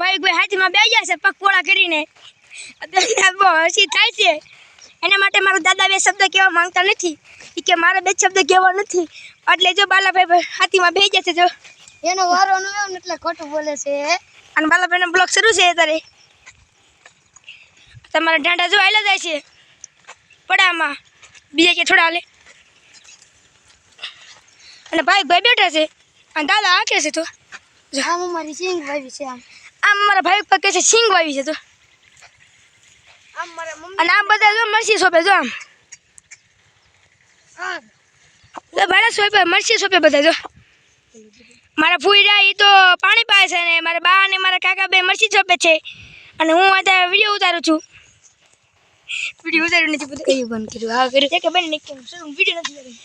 ભાઈ કોઈ હાથમાં બે ગયા છે પગપોળા કરીને. બહુ હસી થાય છે. એના માટે મારો દાદા બે શબ્દ કહેવા માંગતા નથી. એ કે મારે બે શબ્દ કહેવા નથી. એટલે જો બાલાભાઈ હાથીમાં બે ગયા છે જો. એનો વારો ન આવ્યો ને એટલે ખોટું બોલે છે. અને બાલાભાઈનો બ્લોક શરૂ છે અત્યારે. તમારા ઢાંડા જો આવેલા જાય છે. પડામાં. બીજા કે થોડા હાલે. અને ભાઈ ભાઈ બેઠા છે. અને દાદા આંકે છે તો. હા મારી સિંગ ભાઈ છે આમ. આમ મારા ભાઈ ઉપર કે છે સિંગ વાવી છે તો. આમ મારા મમ્મી અને આમ બધા જો મરસી સોંપે જો આમ. આ ભાડા સોંપે મરસી સોંપે બધા જો. મારા ફૂઈરા એ તો પાણી પાય છે ને મારા બા અને મારા કાકા બે મરસી સોંપે છે. અને હું અત્યારે વીડિયો ઉતારું છું. વીડિયો ઉતાર્યું નથી બધું કયું બંધ કર્યું? હા કર્યું. કે બેન નીકળ શું વીડિયો નથી